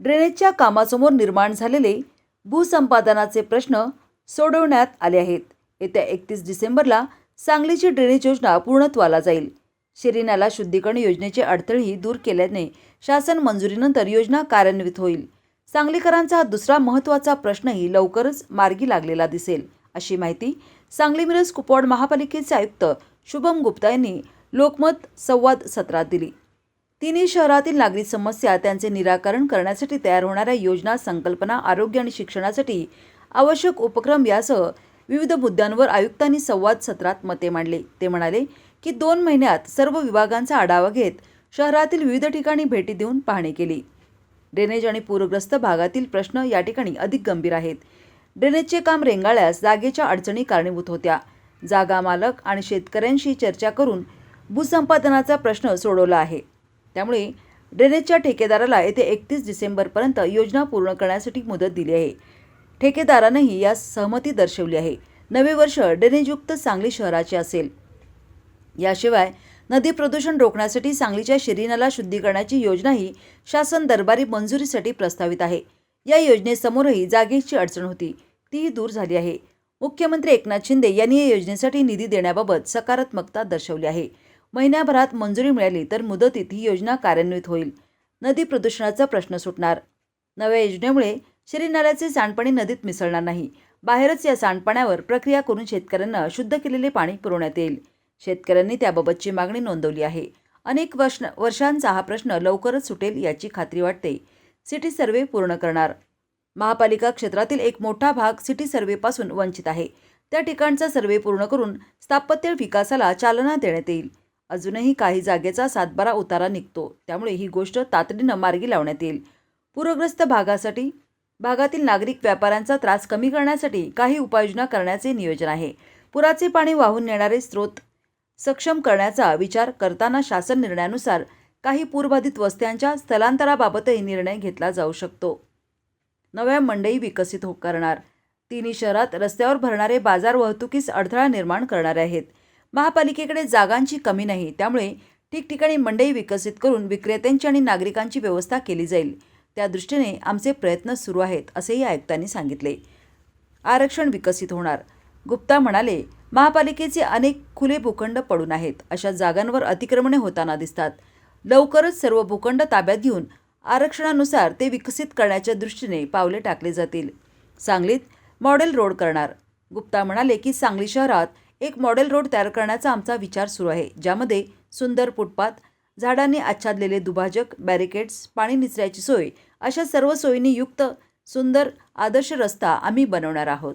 ड्रेनेजच्या कामासमोर निर्माण झालेले भूसंपादनाचे प्रश्न सोडवण्यात आले आहेत. येत्या एकतीस डिसेंबरला सांगलीची ड्रेनेज योजना पूर्णत्वाला जाईल. शिरीनाला शुद्धीकरण योजनेचे अडथळेही दूर केल्याने शासन मंजुरीनंतर योजना कार्यान्वित होईल. सांगलीकरांचा हा दुसरा महत्त्वाचा प्रश्नही लवकरच मार्गी लागलेला दिसेल अशी माहिती सांगली मिरज कुपवाड महापालिकेचे आयुक्त शुभम गुप्ता यांनी लोकमत संवाद सत्रात दिली. तिन्ही शहरातील नागरिक समस्या त्यांचे निराकरण करण्यासाठी तयार होणाऱ्या योजना संकल्पना आरोग्य आणि शिक्षणासाठी आवश्यक उपक्रम यासह विविध मुद्द्यांवर आयुक्तांनी संवाद सत्रात मते मांडले. ते म्हणाले की दोन महिन्यात सर्व विभागांचा आढावा घेत शहरातील विविध ठिकाणी भेटी देऊन पाहणी केली. ड्रेनेज आणि पूरग्रस्त भागातील प्रश्न या ठिकाणी अधिक गंभीर आहेत. ड्रेनेजचे काम रेंगाळल्यास जागेच्या अडचणी कारणीभूत होत्या. जागा मालक आणि शेतकऱ्यांशी चर्चा करून भूसंपादनाचा प्रश्न सोडवला आहे. त्यामुळे ड्रेनेजच्या ठेकेदाराला येथे एकतीस डिसेंबरपर्यंत योजना पूर्ण करण्यासाठी मुदत दिली आहे. ठेकेदारानंही यास सहमती दर्शवली आहे. नवे वर्ष ड्रेनेजयुक्त सांगली शहराचे असेल. याशिवाय नदी प्रदूषण रोखण्यासाठी सांगलीच्या शिरीनाला शुद्धीकरणाची योजनाही शासन दरबारी मंजुरीसाठी प्रस्तावित आहे. या योजनेसमोरही जागेची अडचण होती. तीही दूर झाली आहे. मुख्यमंत्री एकनाथ शिंदे यांनी या योजनेसाठी निधी देण्याबाबत सकारात्मकता दर्शवली आहे. महिन्याभरात मंजुरी मिळाली तर मुदतीत ही योजना कार्यान्वित होईल. नदी प्रदूषणाचा प्रश्न सुटणार. नव्या योजनेमुळे श्रीनाल्याचे सांडपाणी नदीत मिसळणार नाही. बाहेरच या सांडपाण्यावर प्रक्रिया करून शेतकऱ्यांना शुद्ध केलेले पाणी पुरवण्यात येईल. शेतकऱ्यांनी त्याबाबतची मागणी नोंदवली आहे. अनेक वर्ष वर्षांचा हा प्रश्न लवकरच सुटेल याची खात्री वाटते. सिटी सर्वे पूर्ण करणार. महापालिका क्षेत्रातील एक मोठा भाग सिटी सर्वेपासून वंचित आहे. त्या ठिकाणचा सर्वे पूर्ण करून स्थापत्य विकासाला चालना देण्यात येईल. अजूनही काही जागेचा सातबारा उतारा निघतो. त्यामुळे ही गोष्ट तातडीनं मार्गी लावण्यात येईल. पूरग्रस्त भागासाठी भागातील नागरिक व्यापाऱ्यांचा त्रास कमी करण्यासाठी काही उपाययोजना करण्याचे नियोजन आहे. पुराचे पाणी वाहून नेणारे स्रोत सक्षम करण्याचा विचार करताना शासन निर्णयानुसार काही पूरबाधित वस्त्यांच्या स्थलांतराबाबतही निर्णय घेतला जाऊ शकतो. नव्या मंडई विकसित हो करणार. तिन्ही शहरात रस्त्यावर भरणारे बाजार वाहतुकीस अडथळा निर्माण करणारे आहेत. महापालिकेकडे जागांची कमी नाही त्यामुळे ठिकठिकाणी मंडई विकसित करून विक्रेत्यांची आणि नागरिकांची व्यवस्था केली जाईल. त्या दृष्टीने आमचे प्रयत्न सुरू आहेत असेही आयुक्तांनी सांगितले. आरक्षण विकसित होणार. गुप्ता म्हणाले महापालिकेचे अनेक खुले भूखंड पडून आहेत. अशा जागांवर अतिक्रमणे होताना दिसतात. लवकरच सर्व भूखंड ताब्यात घेऊन आरक्षणानुसार ते विकसित करण्याच्या दृष्टीने पावले टाकले जातील. सांगलीत मॉडेल रोड करणार. गुप्ता म्हणाले की सांगली शहरात एक मॉडेल रोड तयार करण्याचा आमचा विचार सुरू आहे ज्यामध्ये सुंदर फुटपाथ झाडांनी आच्छादलेले दुभाजक बॅरिकेड्स पाणी निचऱ्याची सोय अशा सर्व सोयींनी युक्त सुंदर आदर्श रस्ता आम्ही बनवणार आहोत.